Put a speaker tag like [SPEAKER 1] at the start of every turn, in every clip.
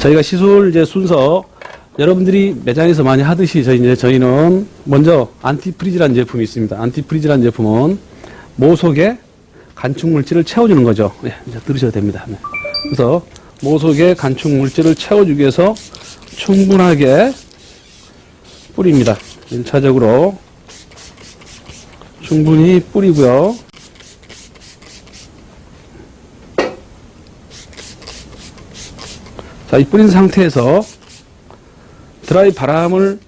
[SPEAKER 1] 저희가 시술 이제 순서 여러분들이 매장에서 많이 하듯이 저희 이제 저희는 먼저 안티프리즈라는 제품이 있습니다. 안티프리즈라는 제품은 모 속에 간축 물질을 채워주는 거죠. 예, 이제 들으셔도 됩니다. 네. 그래서 모 속에 간축 물질을 채워주기 위해서 충분하게 뿌립니다. 1차적으로 충분히 뿌리고요. 자, 이 뿌린 상태에서 드라이 바람을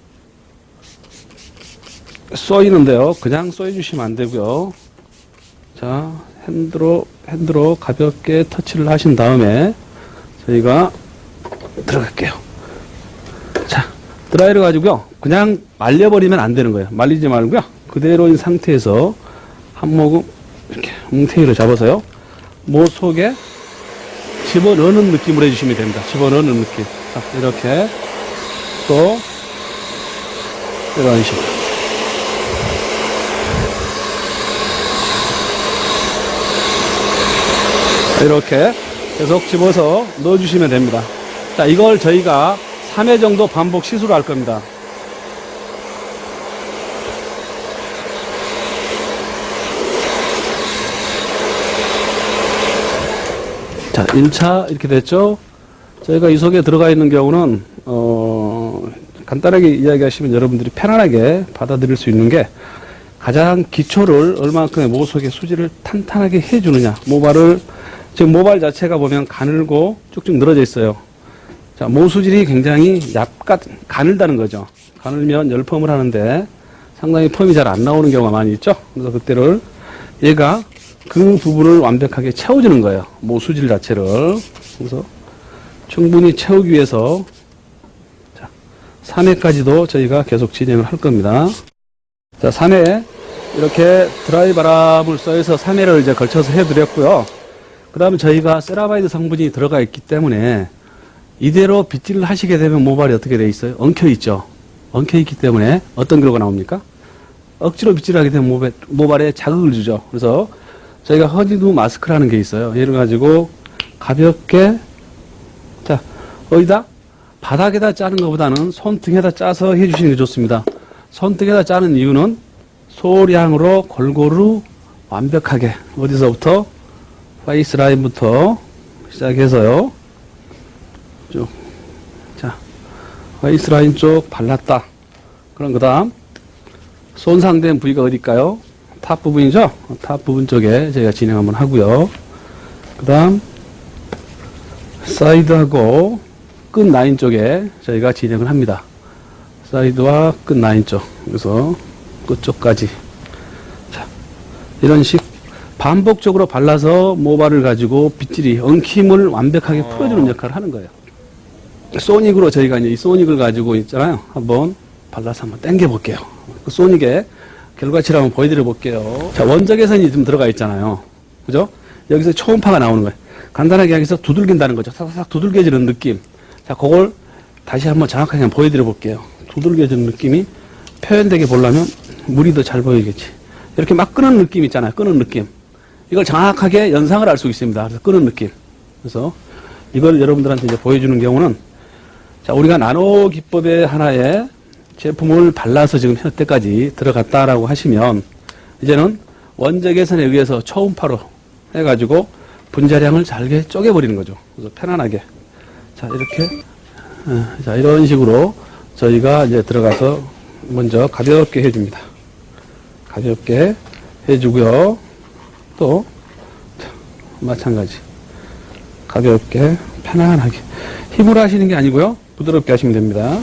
[SPEAKER 1] 쏘이는데요. 그냥 쏘여주시면 안 되고요. 자, 핸드로, 핸드로 가볍게 터치를 하신 다음에 저희가 들어갈게요. 자, 드라이를 가지고요. 그냥 말려버리면 안 되는 거예요. 말리지 말고요. 그대로인 상태에서 한 모금 이렇게 뭉탱이로 잡아서요. 모 속에 집어넣는 느낌으로 해주시면 됩니다. 집어넣는 느낌. 자, 이렇게 또 이런 식으로. 자, 이렇게 계속 집어서 넣어주시면 됩니다. 자, 이걸 저희가 3회 정도 반복 시술을 할 겁니다. 자, 1차 이렇게 됐죠? 저희가 이 속에 들어가 있는 경우는, 어, 간단하게 이야기하시면 여러분들이 편안하게 받아들일 수 있는 게 가장 기초를 얼마큼의 모 속의 수질을 탄탄하게 해주느냐. 모발을, 지금 모발 자체가 보면 가늘고 쭉쭉 늘어져 있어요. 자, 모 수질이 굉장히 얇가, 가늘다는 거죠. 가늘면 열펌을 하는데 상당히 펌이 잘 안 나오는 경우가 많이 있죠. 그래서 그때를 얘가 그 부분을 완벽하게 채워주는 거예요. 모 수질 자체를. 그래서 충분히 채우기 위해서 자, 3회까지도 저희가 계속 진행을 할 겁니다. 자, 3회 이렇게 드라이 바람을 쏘여서 3회를 이제 걸쳐서 해드렸고요. 그 다음에 저희가 세라바이드 성분이 들어가 있기 때문에 이대로 빗질을 하시게 되면 모발이 어떻게 돼 있어요? 엉켜 있죠. 엉켜 있기 때문에 어떤 결과가 나옵니까? 억지로 빗질하게 되면 모발, 모발에 자극을 주죠. 그래서 저희가 허니도 마스크라는 게 있어요. 얘를 가지고 가볍게 자 어디다 바닥에다 짜는 것보다는 손등에다 짜서 해주시는 게 좋습니다. 손등에다 짜는 이유는 소량으로 골고루 완벽하게 어디서부터 파이스 라인부터 시작해서요. 쭉. 자, 파이스 라인 쪽 발랐다. 그럼 그 다음 손상된 부위가 어딜까요? 탑 부분이죠? 탑 부분 쪽에 저희가 진행 한번 하고요. 그 다음, 사이드하고 끝 라인 쪽에 저희가 진행을 합니다. 사이드와 끝 라인 쪽. 그래서 끝 쪽까지. 자, 이런 식 반복적으로 발라서 모발을 가지고 빗질이 엉킴을 완벽하게 풀어주는 역할을 하는 거예요. 소닉으로 저희가 이제 이 소닉을 가지고 있잖아요. 한번 발라서 한번 당겨 볼게요. 그 소닉의 결과치를 한번 보여드려 볼게요. 자, 원적외선이 좀 들어가 있잖아요. 그죠? 여기서 초음파가 나오는 거예요. 간단하게 여기서 두들긴다는 거죠. 싹싹 두들겨지는 느낌. 자, 그걸 다시 한번 정확하게 한번 보여드려 볼게요. 두들겨지는 느낌이 표현되게 보려면 물이 더 잘 보이겠지. 이렇게 막 끄는 느낌 있잖아요. 끄는 느낌. 이걸 정확하게 연상을 할수 있습니다. 그래서 끄는 느낌. 그래서 이걸 여러분들한테 이제 보여주는 경우는 자, 우리가 나노 기법의 하나의 제품을 발라서 지금 현때까지 들어갔다라고 하시면 이제는 원적외선에 의해서 초음파로 해가지고 분자량을 잘게 쪼개버리는 거죠. 그래서 편안하게. 자, 이렇게. 어, 자, 이런 식으로 저희가 이제 들어가서 먼저 가볍게 해줍니다. 가볍게 해주고요. 또, 마찬가지. 가볍게, 편안하게. 힘으로 하시는 게 아니고요. 부드럽게 하시면 됩니다.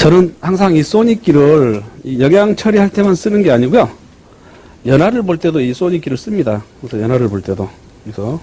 [SPEAKER 1] 저는 항상 이 소닉기를 이 영양 처리할 때만 쓰는 게 아니고요. 연화를 볼 때도 이 소닉기를 씁니다. 그래서 연화를 볼 때도. 그래서